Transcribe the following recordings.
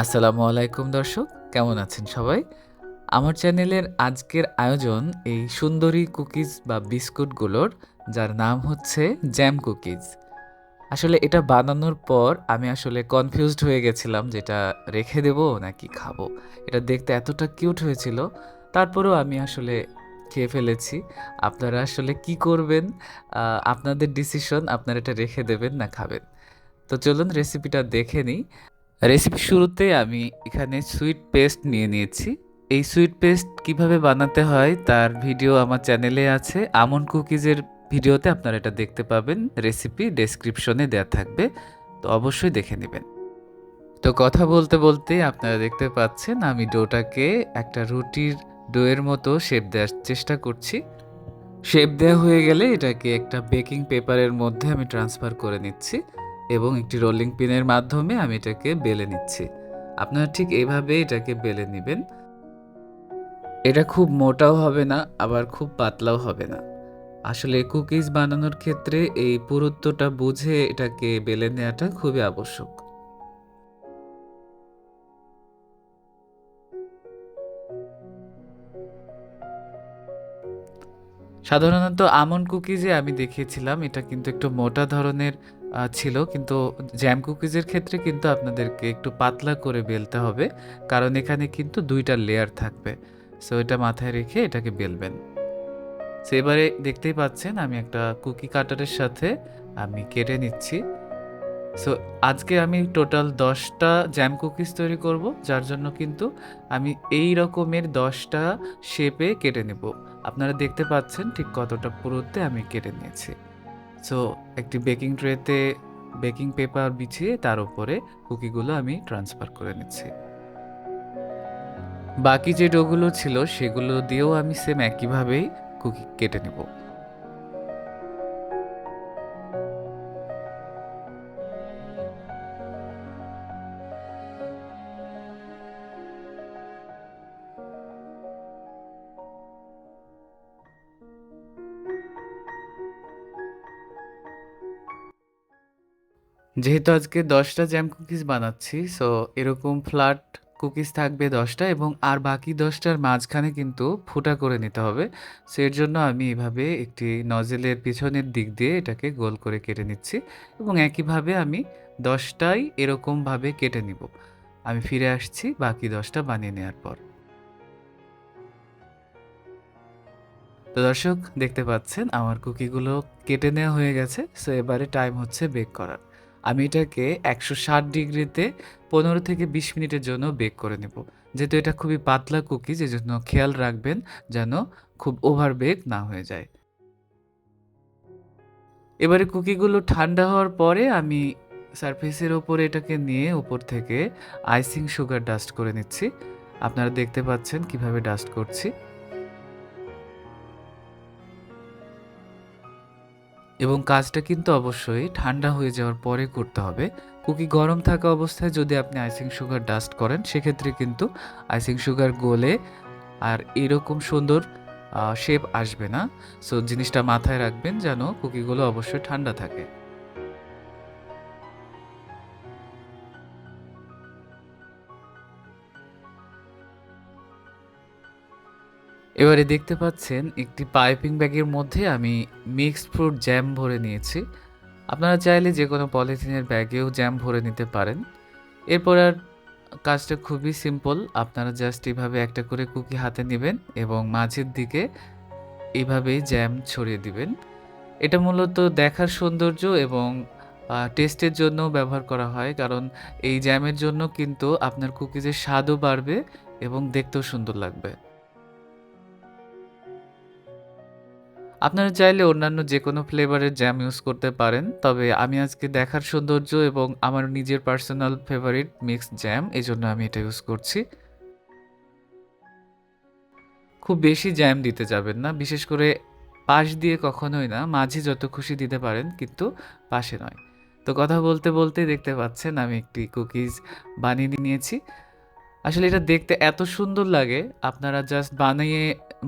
আসসালামু আলাইকুম দর্শক, কেমন আছেন সবাই? আমার চ্যানেলের আজকের আয়োজন এই সুন্দরী কুকিজ বা বিস্কুটগুলোর, যার নাম হচ্ছে জ্যাম কুকিজ। আসলে এটা বানানোর পর আমি আসলে কনফিউজড হয়ে গেছিলাম যেটা রেখে দেব নাকি খাব। এটা দেখতে এতটা কিউট হয়েছিল, তারপরেও আমি আসলে খেয়ে ফেলেছি। আপনারা আসলে কি করবেন আপনাদের ডিসিশন আপনারা এটা রেখে দেবেন না খাবেন। তো চলুন রেসিপিটা দেখে নিই। রেসিপি শুরুতে আমি এখানে সুইট পেস্ট নিয়ে নিয়েছি। এই সুইট পেস্ট কীভাবে বানাতে হয় তার ভিডিও আমার চ্যানেলে আছে। আমন কুকিজের ভিডিওতে আপনারা এটা দেখতে পাবেন। রেসিপি ডেসক্রিপশনে দেওয়া থাকবে। তো অবশ্যই দেখে নেবেন। তো কথা বলতে বলতে আপনারা দেখতে পাচ্ছেন আমি ডোটাকে একটা রুটির ডোয়ের মতো শেপ দেওয়ার চেষ্টা করছি। শেপ দেওয়া হয়ে গেলে এটাকে একটা বেকিং পেপারের মধ্যে আমি ট্রান্সফার করে নিচ্ছি। এবং একটি রোলিং পিনের মাধ্যমে আমি এটাকে বেলে নিচ্ছি। আপনারা ঠিক এইভাবে এটাকে বেলে নেবেন। এটা খুব মোটাও হবে না, আবার খুব পাতলাও হবে না। আসলে কুকিজ বানানোর ক্ষেত্রে এই পুরুত্বটা বুঝে এটাকে বেলে নেওয়াটা খুবই আবশ্যক। সাধারণত আমন কুকিজে আমি দেখিয়েছিলাম, এটা কিন্তু একটু মোটা ধরনের ছিল। কিন্তু জ্যাম কুকিজের ক্ষেত্রে কিন্তু আপনাদেরকে একটু পাতলা করে বেলতে হবে। কারণ এখানে কিন্তু দুইটা লেয়ার থাকবে। সো এটা মাথায় রেখে এটাকে বেলবেন। সো এবারে দেখতেই পাচ্ছেন আমি একটা কুকি কাটারের সাথে আমি কেটে নিচ্ছি। সো আজকে আমি টোটাল দশটা জ্যাম কুকিজ তৈরি করব, যার জন্য কিন্তু আমি এই রকমের দশটা শেপে কেটে নেব। আপনারা দেখতে পাচ্ছেন ঠিক কতটা পুরোতে আমি কেটে নিয়েছি। সো একটি বেকিং ট্রেতে বেকিং পেপার বিছিয়ে তার উপরে কুকিগুলো আমি ট্রান্সফার করে নিচ্ছি। বাকি যে ডোগুলো ছিল, সেগুলো দিয়েও আমি সেম একইভাবেই কুকি কেটে নেব। যেহেতু আজকে দশটা জ্যাম কুকিজ বানাচ্ছি সো এরকম ফ্ল্যাট কুকিজ থাকবে দশটা এবং আর বাকি দশটার মাঝখানে কিন্তু ফুটা করে নিতে হবে। সো এর জন্য আমি এভাবে একটি নজেলের পিছনের দিক দিয়ে এটাকে গোল করে কেটে নিচ্ছি এবং একইভাবে আমি দশটাই এরকমভাবে কেটে নিব। আমি ফিরে আসছি বাকি দশটা বানিয়ে নেওয়ার পর। তো দর্শক, দেখতে পাচ্ছেন আমার কুকিগুলো কেটে নেওয়া হয়ে গেছে সো এবারে টাইম হচ্ছে বেক করার। আমি এটাকে একশো ষাট ডিগ্রিতে পনেরো থেকে বিশ মিনিটের জন্য বেক করে নেব। যেহেতু এটা খুবই পাতলা কুকিজ এজন্য খেয়াল রাখবেন যেন খুব ওভার বেক না হয়ে যায়। এবারে কুকিগুলো ঠান্ডা হওয়ার পরে আমি সারফেসের ওপরে এটাকে নিয়ে উপর থেকে আইসিং সুগার ডাস্ট করে নিচ্ছি। আপনারা দেখতে পাচ্ছেন কীভাবে ডাস্ট করছি। এবং কাজটা কিন্তু অবশ্যই ঠান্ডা হয়ে যাওয়ার পরে করতে হবে। কুকি গরম থাকা অবস্থায় যদি আপনি আইসিং সুগার ডাস্ট করেন, সেক্ষেত্রে কিন্তু আইসিং সুগার গলে আর এরকম সুন্দর শেপ আসবে না। সো জিনিসটা মাথায় রাখবেন যেন কুকিগুলো অবশ্যই ঠান্ডা থাকে। এবারে দেখতে পাচ্ছেন একটি পাইপিং ব্যাগের মধ্যে আমি মিক্সড ফ্রুট জ্যাম ভরে নিয়েছি। আপনারা চাইলে যে কোনো পলিথিনের ব্যাগেও জ্যাম ভরে নিতে পারেন। এরপর আর কাজটা খুবই সিম্পল, আপনারা জাস্ট এভাবে একটা করে কুকি হাতে নেবেন এবং মাঝের দিকে এইভাবেই জ্যাম ছড়িয়ে দিবেন। এটা মূলত দেখার সৌন্দর্য এবং টেস্টের জন্য ব্যবহার করা হয়, কারণ এই জ্যামের জন্য কিন্তু আপনার কুকিজের স্বাদও বাড়বে এবং দেখতেও সুন্দর লাগবে। আপনারা চাইলে অন্যান্য যে কোনো ফ্লেভারের জ্যাম ইউজ করতে পারেন, তবে আমি আজকে দেখার সৌন্দর্য এবং আমার নিজের পার্সোনাল ফেভারিট মিক্স জ্যাম এই জন্য আমি এটা ইউজ করছি। খুব বেশি জ্যাম দিতে যাবেন না, বিশেষ করে পাশ দিয়ে কখনোই না, মাঝে যত খুশি দিতে পারেন, কিন্তু পাশে নয়। তো কথা বলতে বলতে দেখতে পাচ্ছেন, আমি একটি কুকিজ বানিয়ে নিয়েছি। আসলে এটা দেখতে এত সুন্দর লাগে, আপনারা জাস্ট বানিয়ে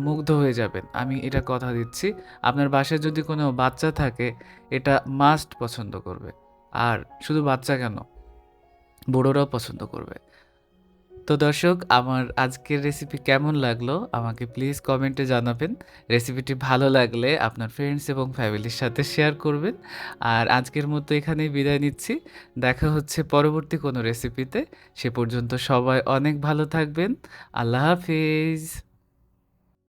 মুগ্ধ হয়ে যাবেন। আমি এটা কথা দিচ্ছি, আপনার বাসায় যদি কোনো বাচ্চা থাকে, এটা মাস্ট পছন্দ করবে। আর শুধু বাচ্চা কেন, বড়োরাও পছন্দ করবে। তো দর্শক, আমার আজকের রেসিপি কেমন লাগল? আমাকে প্লিজ কমেন্টে জানাবেন। রেসিপিটি ভালো লাগলে আপনার ফ্রেন্ডস এবং ফ্যামিলির সাথে শেয়ার করবেন। আর আজকের মতো এখানেই বিদায় নিচ্ছি। দেখা হচ্ছে পরবর্তী কোনো রেসিপিতে সে পর্যন্ত সবাই অনেক ভালো থাকবেন। আল্লাহ হাফিজ।